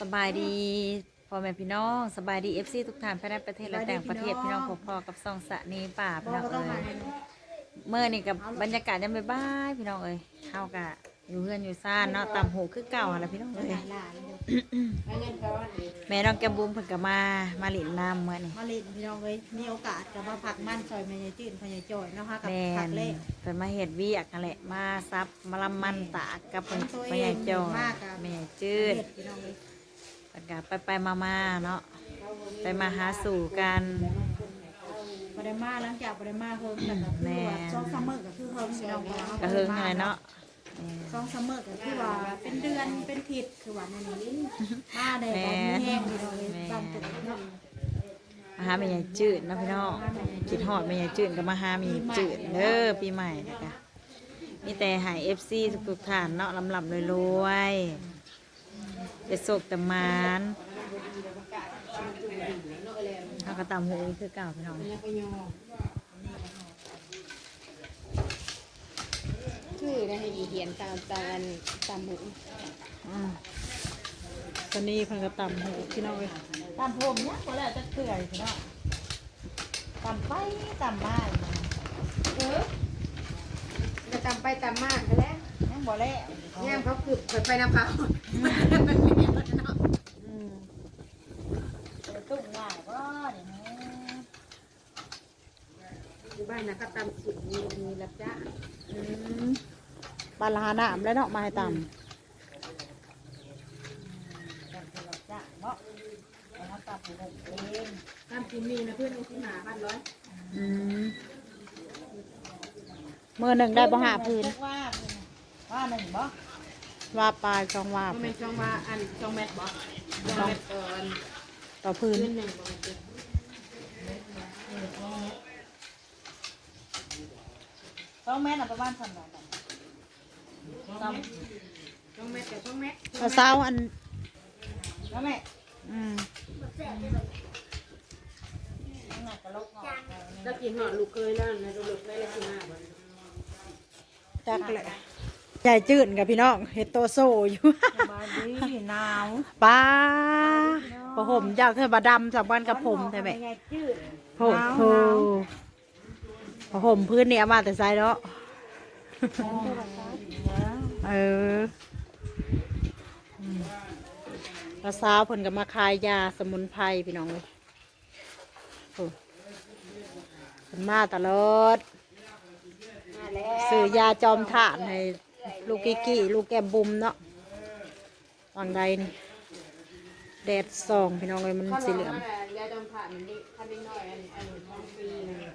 สบายดีพ่อแม่พี่น้องสบายดีเอฟซีทุกท่านภายในประเทศและต่างประเทศพี่น้องพอๆกับซองสะนีป่าพี่น้องเอ้ยเมื่อนี่กับบรรยากาศยังบ๊ายๆพี่น้องเอ้ยเฮากะอยู่เฮือนอยู่ซ่านเนาะตามหูคือเก่าหั่นล่ะพี่น้องเอ้ยแม่น้องแก้มบุ้มเพิ่นก็มามาหลินน้ำเมื่อนี่มาเล่นพี่น้องเลยมีโอกาสกับมาผักมั่นซอยแม่ยายจืดพญายจอยเนาะคะกับแม่ผันกเล่เพิ่นมาเฮ็ดเวียกนั่นแหละมาซับมาลำมันตากกับเพิ่นแม่ยายจอยแม่ยายจืดเห็ดพี่น้องเลย เพิ่นก็ไปไปๆมาๆเนาะไปมาหาสู่กันบไดมาหลังจากบไดมาเฮิงแต่ก็คือว่าช่องซัมเมอร์ก็คือเฮิงพี่น้องว่ากระเฮิงอะไรเนาะช่องซัมเมอร์ก็คือว่าเป็นเดือนเป็นผิดคือว่านั่นนี่มาได้ก็มีแห้งพี่น้องเลยบางตัวเนาะมาหาแม่ยายจืดเนาะพี่น้องคิดฮอดแม่ยายจืดก็มาหาแม่ยายจืดเด้อปีใหม่นะคะมีแต่ใหายเอฟซีทุกๆท่านเนาะลำลำรวยๆ จะโศกแต่มานเขาก็ตามหูคือเก่าพี่น้องชื่อนะให้อีเหียนตามตามตามหมูอืมตอนนี้เพิ่นก็ตำหูพี่น้องเลยตำผมเนี่ยคนแรกจะเกลื่อยพี่น้องตำไปตำมาเออจะตามไปตามมากแล้วยัง บ่แล้วย่ามเขาคือเปิดไปน้ำเขาอืมเปิดตุ้งง่ายก็เดี๋ยวนี้อยู่บ้านนะก็ตามสุดมีมีรับจ้างอืมปลาลาหนามแล้วเนาะมาให้ตำตำเป็นหลักจ้ะเนาะแล้วก็ตำเป็นหกเองตามกินมีนะเพื่อนที่หาบ้านร้อยอืมมือหนึ่งได้บ่หาพื้น ว่า ว่าหนึ่งบ่ว่าปลายสองว่าก็ไม่ช่องว่าอันช่องแมทบอกช่องแมทก่อนต่อพื้นเพื่อนหนึ่งบอกมันจะสองเมตรประมาณสามร้อยสามช่องแมทกับช่องแมทเอาเสาอัน แล้วแม่อืมก็กินหอดลูกเคยแล้วนะลูกเคยแล้วกินห้าวันจักเลย ใหญ่จืดกับพี่น้องเห็ดโตโซอยู่บายดีหนาวป้าพอผมอยากเธอบาดำจากบ้านกับผมแต่แม่ยายจืดโหโหพอผมพื้นเนี่ยมาแต่ไซเนาะเอออืมแล้วสาวเพิ่นก็มาขายยาสมุนไพรพี่น้องเลยโอ้เพิ่นมาตลอดมาแล้วซื้อยาจอมถ่านให้ ลูกกิกกี้ลูกแก้มบุมเนาะวางใดนี่แดดส่องพี่น้องเลยมันสีเหลืองยาดมผ่านมันนี่คันนิดหน่อยอันอันท้องฟรีนะ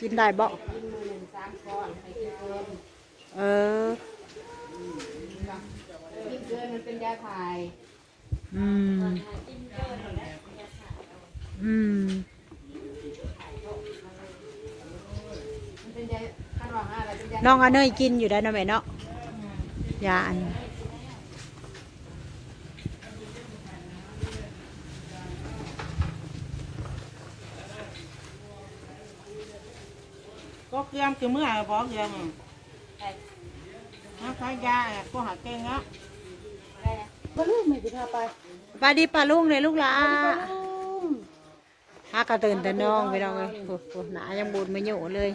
กินได้บ่กินมือหนึ่งสามก้อนให้กินเกินเออกินเกินมันเป็นยาถ่ายอืมอืมมันเป็นยาคันหวังอะไรเป็นยาน้องอันเนยกินอยู่ได้เนาะแม่เนาะ ยาอันก็เกลียมคือเมื่อพอเกลียมนะขายยาก็หาเก่งเนาะก็ลูกไม่ไปพาไปปลาดีปลาลุงเลยลูกหลาฮักกระตื่นแต่น้องไปน้องเลยโอ้โหหนายังบูดไม่อยู่เลย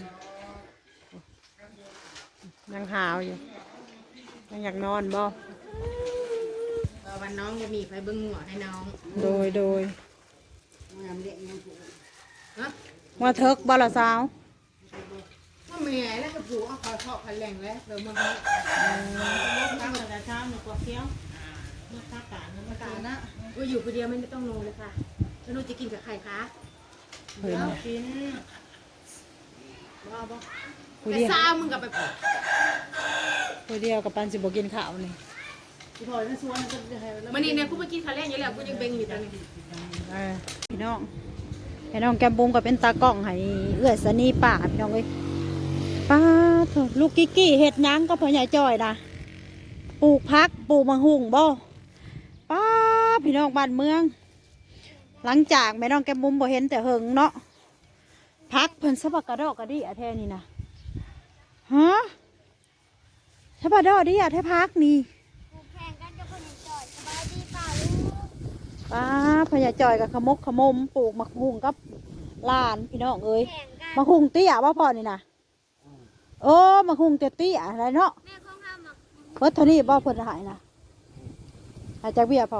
ยังหาวอยู่ ยังอยากนอนบ่วันน้องจะมีไฟเบิ้งหัวให้น้องโดยโดยงามเด็กยังผูกฮะมาเทิกบ่ละสาวก็เมียแล้วก็ผูกเอาคอทอพันแรงแล้วเดี๋ยวมันตั้งแต่เช้าหนูกว่าเที่ยวมาค้าการมาตาการนะว่าอยู่คนเดียวไม่ต้องลงเลยค่ะแล้วหนูจะกินกับใครคะเพิ่นน่ะกินบ้าบ้าผู้แต่เดียวซ่ามึงกับไป ผูกผู้เดียวกับปันสิบ่กินข้าวนี่ถอยนั่นสวนก็จะให้แล้วมันนี่เนี่ยกูไปกินข้าวแรงอยู่แล้วกูยังเบ่งอยู่ตอนนี้เออพี่น้องพี่น้องแกมบุมก็เป็นตากล้องให้เอื้อยสนีป่าพี่น้องเอ้ยป้าเถอะลูกกิกกี้เฮ็ดหยังก็พ่อใหญ่จ้อยนะปลูกพักปลูกมังหุงบ่ป้าพี่น้องบ้านเมือง หลังจากแม่น้องแกมบุมบ่เห็นแต่เหิงเนาะพักเพิ่นสะบักกระดอกกระดิอะแท้นี่นะฮะ สะบักกระดอกดิอะแท้พักนี่แข่งกันกับคนอื่นจ่อยสบายดีเปล่าลูกพญาจอยกับขมกขมมปลูกมะฮุงกับหลานพี่น้องเอ้ยมะฮุงเตี้ยว่าพ่อนี่นะโอ้มะฮุงเตี้ยเตี้ยอะไรเนาะแม่ของห้ามอะเพิ่นเท่านี้บ่เพิ่นหายนะหายจากเบี้ยพ่อ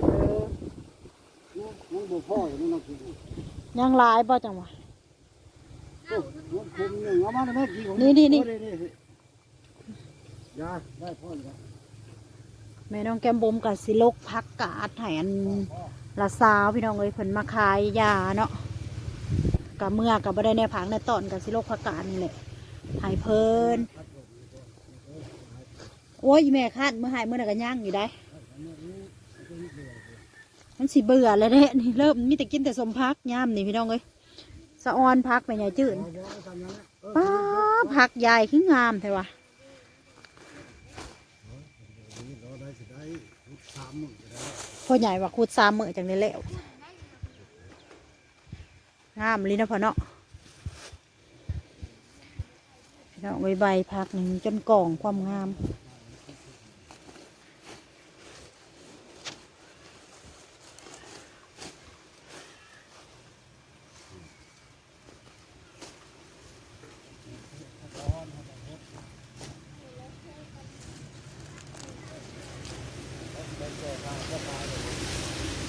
เออมันบ่พ่ออยู่นี่น้องกินยังหลายบ่จังหวะโอ้มัน คุมหนึ่งเอามาแม่กี่ของนี่นี่นี่ ยาได้พ่อแล้วแม่น้องแก้มบมกับสิลกพักกาดให้อันละสาวพี่น้องเอ้ยเพิ่นมาขายยาเนาะกับเมื่อกับบ่ได้ในผังในตอนกับสิลกพักกาดนี่แหละให้เพิ่นโอ้ยแม่คาดเมื่อหายเมื่อน่ก็ย่างอยู่ได้ มันสิเบื่อเลยเด้นี่เริ่มมีแต่กินแต่สมพักย่ามนี่พี่น้องเอ้ย สะออนพักไปใหญ่จืดป้าพักใหญ่คืองามแท้วะเรามหมื่นก็ได้พ่อใหญ่ว่าคูดสามมือจังได้แล้วงามเลยนะพ่อเนาะพี่น้องใบใบพักหนึ่งจนกล่องความงาม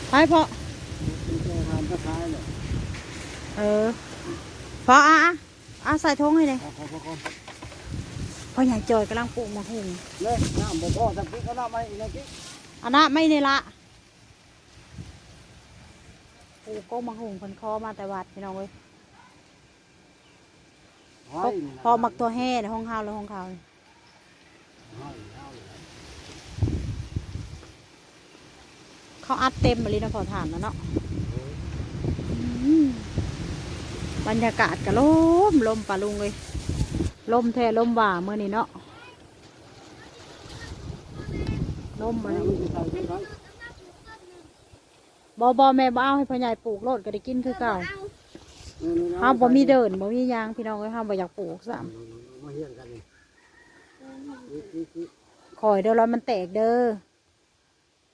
ไปพ่อที่แกทานก็ท้ายเลยเออพออะอะอะใส่ทงให้เลยขอขอขอขอพ่อใหญ่จอยกำลังปลูกมะฮุงเลยน้ำบ่พ่อสักทีก็น้ำไม่อีกนะกิ๊กอันนั้นไม่นี่ละปลูกก็มะฮุงคนคอมาแต่วัดพี่น้องเว้ยให้นี่นะพอมักตัวแห่ในห้องข้าวแล้วห้องข้าวนี่ให้เอาเลย เขาอัดเต็มมาเลยนะพอถามแล้วเนาะบรรยากาศก็ลมลมปะลุงเลยลมแท้ลมว่าเมื่อนี้เนาะลมมาเอาแล้วไปใส่ไปไว้บอบอแม่บ่เอาให้พ่อใหญ่ปลูกโลดก็ได้กินคือเก่าห้ามบ่มีเดินบ่มียางพี่น้องเอ้ยห้ามบ่อยากปลูกซ้มาเฮียนกันนี่นี่นี่นี่ำคอยเดี๋ยวรามันแตกเด้อ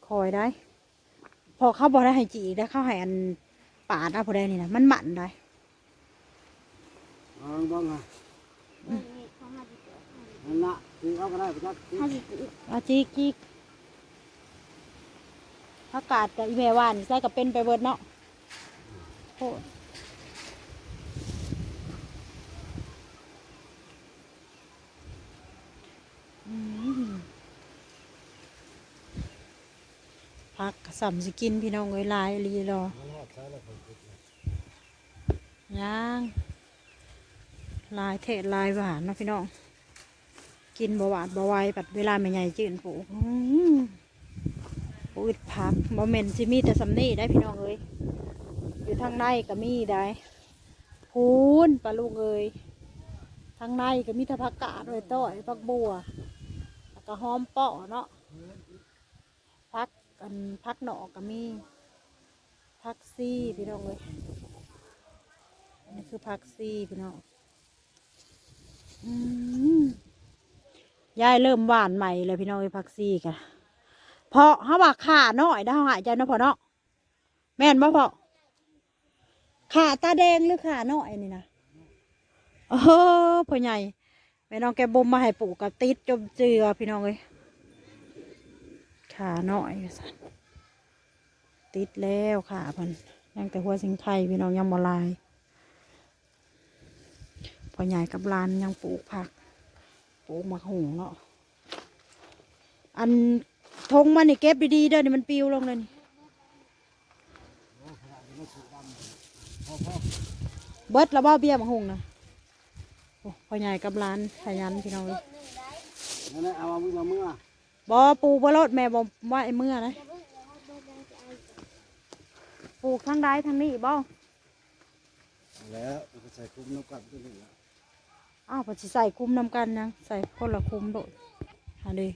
คอยได้ พอเขาบ่ได้ให้จีได้เขาให้อันปาดเอาพอได้นี่นะมันหมันได้เอาบ้างฮะนั่นละคือเอาก็ได้ไปจักกิ๊กอาจีกจีกถ้ากาดกับอีเมวานใส่กับเป็นไปเบิดเนาะโหอื พักสัมสกินพี่น้องเอ้ยลายลีรอมันรอดใช้แล้วผมคิดนะย่างลายเทศลายหวานเนาะพี่น้อง กินบหวานบไหวปัดเวลาไม่ใหญ่จืดปลูกอื้อปลูกอึดผักบ่เมนสิมีแต่สำนี่ได้พี่น้องเอ้ยอยู่ทางในก็มีได้พูนปลาลูกเอ้ยทางในก็มีแต่ผักกาดไว้ต้อยผักบัวแล้วก็หอมเปาะเนาะ พักกันพักหนอกก็มีพักซี่พี่น้องเอ้ยอันนี้คือผักซี่พี่น้องยายเริ่มหวานใหม่เลยพี่น้องไอ้ผักซี่กันเพราะเขาว่าขาน้อยได้เขาหายใจนะพอเนาะแม่นบ่พอขาตาแดงหรือขาน้อยนี่นะเออพ่อใหญ่แม่น้องแกบ่มมาให้ปลูกกับติดจมเจือพี่น้องเลย ขาน้อยว่าซั่นติดแล้วขาเพันยังแต่หัวสิงไทยพี่น้องยังบลายพอใหญ่กับลานยังปลูกผัก ปลูกมะฮุงเนาะอันทงมันนี่เก็บดีๆเด้อนี่มันปิวลงเลยนี่เบิดแล้วบ่เบี้ยมะฮุงนะพอใหญ่กับลานขยันพี่น้องเลยนั่นแหละเอาเมื่อ เมื่อบ่ปลูกบ่รดแม่บ่ว่าไอ้เมื่อนะปลูกทั้งใดทั้งนี้บ่แล้วก็ใส่คุ้มน้ำกัดก็ได้แล้วอ้าวพอสิใส่คุ้มนำกันยังใส่คนละคุ้มโดดหาเลย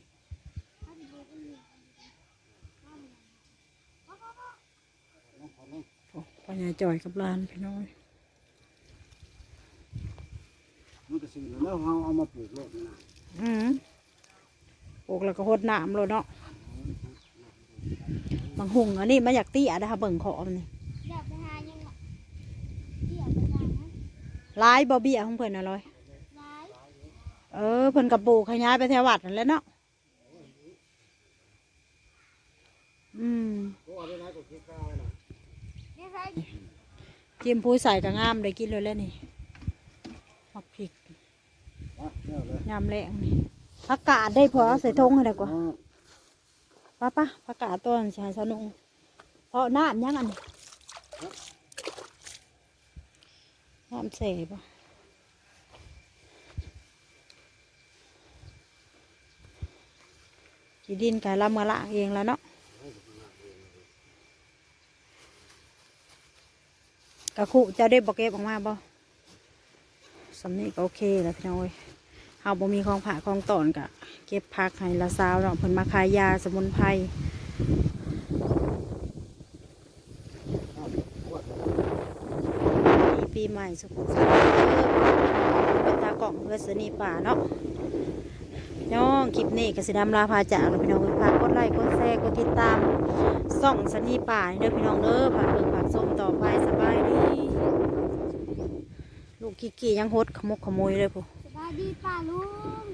โอ้พ่อใหญ่จ่อยกับหลานพี่น้องมันก็ซื้อแล้วเราเอามาปลูกโลดนะอืม ปลูกแล้วก็หดน้ำเลยเนาะบางหุงอันนี้มาอยากเตี้ยนะคะเบิ่งขอมันนี่อยากไปหายังวะที่อยากไปหานะลายบอเบี้ยของเพิ่นน่ะลอยร้ายเออเพิ่นกับปลูกขยายไปแถววัดนั่นแหละเนาะอืมนี่ใครกิมพูใส่กับงามได้กินเลยแล้วนี่มักพริกอะเนี่ยเลยยามแรงนี่ ผักกาดได้พอใส่ทงให้ได้กว่าอ๋อป้าป้าผักกาดต้นชายสนุงเพราะน้ำยังอันนี้น้ำเสบกีดินกายลำมาละเองแล้วเนาะกะคุเจ้าได้บอกเก็บออกมาบ่สำนี้ก็โอเคแล้วพี่น้องเอ้ย เฮาบ่มีของผ่าของตอนกะเก็บพักให้ละสาวเนาะเพิ่นมาขายยาสมุนไพรปีปีใหม่สุขสันต์เป็นตากล่องเพื่อสนีป่าเนาะพี่น้องคลิปนี้กสิดำลาพาจากพี่น้องฝากกดไลค์กดแชร์กดติดตามส่องสนีป่าเด้อพี่น้องเด้อฝากเบิ่งฝากส้มต่อไปสบายดีลูกกิกกี้ยังฮดขมกขโมยเลยผู้สบาย ดีป่าลุง